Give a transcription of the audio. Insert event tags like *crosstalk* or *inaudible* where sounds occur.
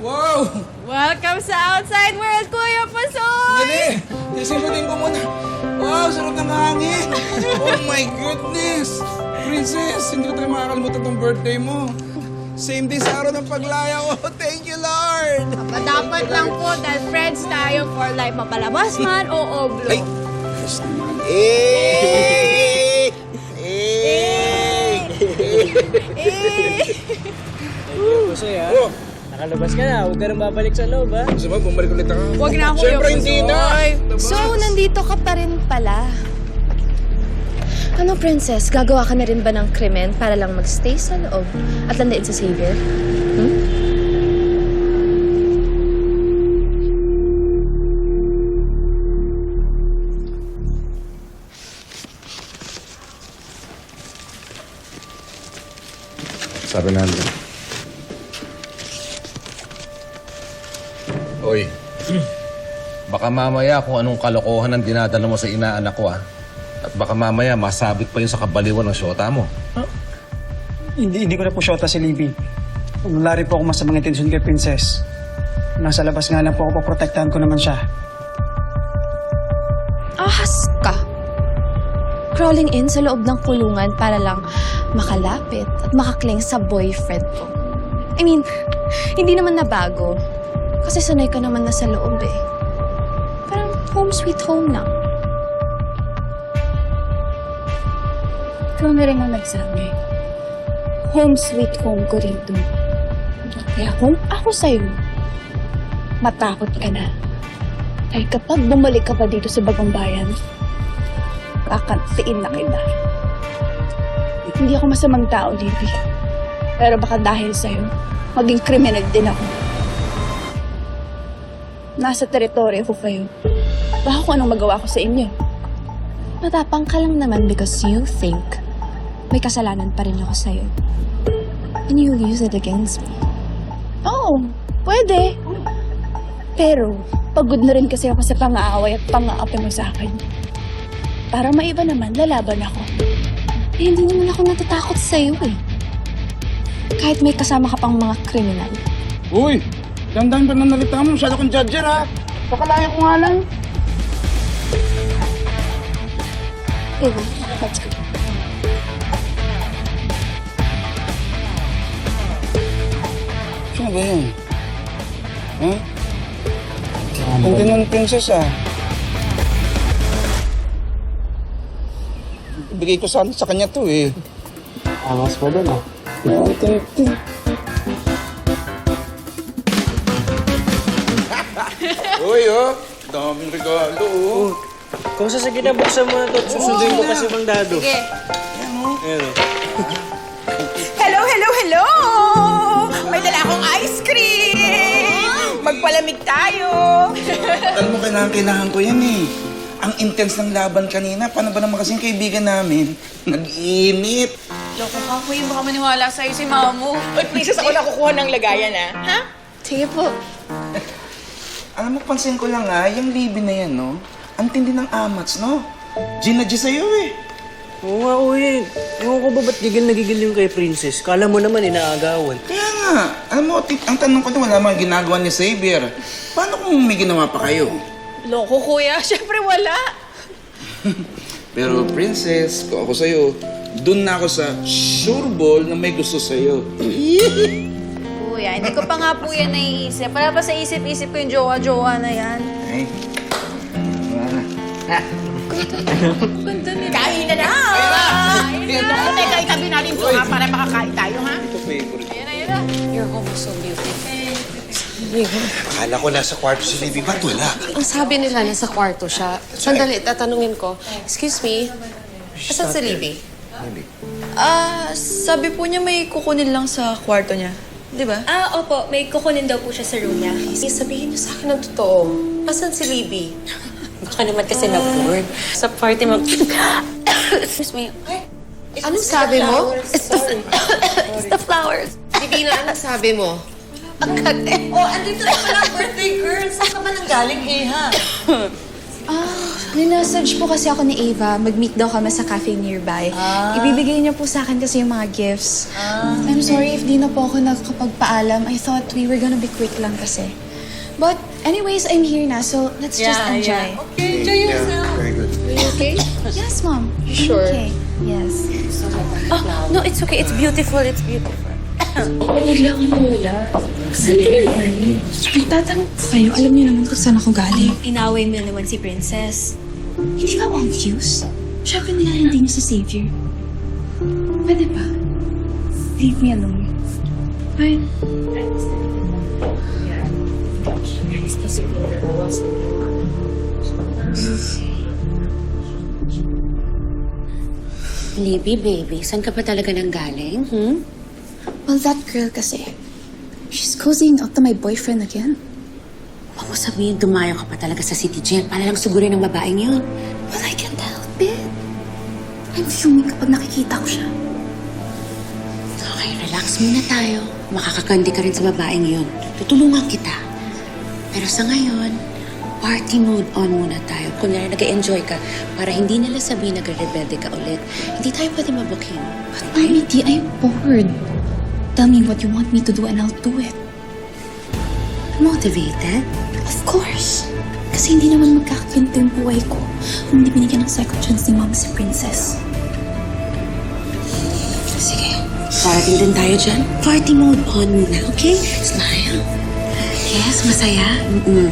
Wow! Welcome sa Outside World, Kuya Pasoy! Dali! Isimutin ko muna. Wow, sarap ng hangin! Oh my goodness! Princess, hindi ko talaga makakalimutan tong birthday mo. Same day sa araw ng paglaya ko. *laughs* Thank you, Lord! Dapat lang po dahil friends tayo for life. Mapalabas man o oblo. Ay! Yes naman. Eh! Eh! Pusoy ha? Oh, Nakalabas ka na, huwag ka nang babalik sa loob ha? gusto mo, bumalik ulit ako. Huwag na, Kuya Siyempre, hindi na! Diba? So, nandito ka pa rin pala. Ano, princess? Gagawa ka na rin ba ng krimen para lang magstay sa loob at landain sa Xavier? Hmm? Sabi natin. Oy, baka mamaya kung anong kalokohan ang dinadala mo sa inaanak ko, ah. At baka mamaya masabit pa yun sa kabaliwan ng syota mo. Hindi, hindi ko na po syota si Libby. Wala rin po ako masamang intensyon kay Princess. Nasa labas nga lang po ako, poprotektahan ko naman siya. Ahas ka! Crawling in sa loob ng kulungan para lang makalapit at makakling sa boyfriend ko. I mean, hindi naman nabago. Kasi sanay ka naman na sa loob eh. Parang home sweet home na. Ikaw na rin ang nagsabi. Home sweet home ko rito. Kaya kung ako sa'yo, matakot ka na. Dahil kapag bumalik ka pa dito sa bagong bayan, kakantiin na kita. Hindi ako masamang tao, Libby. Pero baka dahil sa'yo, maging kriminal din ako. Nasa teritoryo ko kayo. Baka kung anong magawa ko sa inyo. Matapang ka lang naman because you think may kasalanan pa rin ako sa'yo. And you use it against me. Oo, pwede. Pero, pagod na rin kasi ako sa pang-aaway at pang-aapi mo sa akin. Para maiba naman, lalaban ako. Eh, hindi naman ako natatakot sa'yo eh. Kahit may kasama ka pang mga kriminal. Uy! Dandan pa na nalita mo. Masyado kang judger, ha? Pakalaya ko nga lang. Eh, let's go. Sino ba yun? Ha? Ang ganun, princess, ah. Ibigay ko sana sa kanya to, eh. Angas pa doon ah. Uy, Daming regalo, oh. Kung sa sige na buksan mo na to, susunduin ko kasi bang dado. Sige. Ayan oh. Hello, hello, hello! May dala akong ice cream! Magpalamig tayo! Alam mo, kailangan, kailangan ko yan, eh. Ang intense ng laban kanina. Paano ba naman kasing kaibigan namin? Nag-init. Loko ka, Kuya. Baka maniwala sa'yo si mama mo. Uy, princess, ako nakukuha ng lagayan, ha? Ha? Sige po. Alam mo, pansin ko lang, ah, yung Libby na yan, no? Ang tindi ng amats, no? G na G sa'yo, eh. Oo nga, uy. Ewan ko ba ba't gigil na gigil yung kay Princess? Kala mo naman inaagawan. Kaya nga, alam mo, tip, ang tanong ko doon, wala mga ginagawa ni Xavier. Paano kung may ginawa pa kayo? Loko, Kuya. *laughs* Siyempre wala. *laughs* Pero, princess, kung ako sa'yo, dun na ako sa sure ball na may gusto sa'yo. *laughs* Kuya, hindi ko pa nga po yan naiisip. Para pa sa isip-isip ko yung jowa-jowa na yan. Ay, Kain na na! Kain na! Teka, itabi natin ito, ha? Para makakain tayo, ha? ito favorite. Ayan na, ayan na. Your home is so beautiful. Akala ko nasa kwarto si Libby. Ba't wala? Ang sabi nila, nasa kwarto siya. Sandali, tatanungin ko. Excuse me, asan si Libby? Ah, sabi po niya may kukunin lang sa kwarto niya. Di ba? Ah, opo. May kukunin daw po siya sa room niya. Please, sabihin niyo sa akin ang totoo. Asan si Libby? *laughs* Baka naman kasi na-bored. Sa party mag... Excuse me. Anong sabi mo? It's the, it's the flowers. Divina, anong sabi mo? Oh, andito na pala ang birthday girl. Saan ka ba nanggaling, eh, ha? *laughs* Ah, minessage po kasi ako ni Ava. Mag-meet daw kami sa cafe nearby. Ibibigay niya po sa akin kasi yung mga gifts. I'm sorry if di na po ako nakakapagpaalam. I thought we were gonna be quick lang kasi. But anyways, I'm here na, so let's just enjoy. Okay, enjoy yourself. Very good. Okay? Yes, Mom. You sure? Okay. Yes. Oh, no, it's okay. It's beautiful. It's beautiful. Nagtatanong po kayo, alam niyo naman kung saan ako galing. Inaway mo naman si Princess. Hindi ka obvious. Siyempre nila hindi niyo sa Savior. Pwede ba? Leave me alone. Fine. Libby, baby, saan ka pa talaga nang galing? Hmm? Well, that girl kasi, she's cozying up to my boyfriend again. Huwag mo sabihin, dumayo ka pa talaga sa city jail para lang sugurin ng babaeng yun. Well, I can't help it. I'm fuming kapag nakikita ko siya. Okay, relax muna tayo. Makakakandi ka rin sa babaeng yun. Tutulungan kita. Pero sa ngayon, party mode on muna tayo. Kunyari, nag-enjoy ka para hindi nila sabihin nagre-rebelde ka ulit. Hindi tayo pwede mabuking. But Mommy D, I'm bored. Tell me what you want me to do and I'll do it. Motivated? Of course. Kasi hindi naman magkakaganto yung buhay ko kung hindi binigyan ng second chance ni Mama si Princess. Sige. Parating din tayo dyan. Party mode on muna, okay? Smile. Yes, masaya. Mm-mm.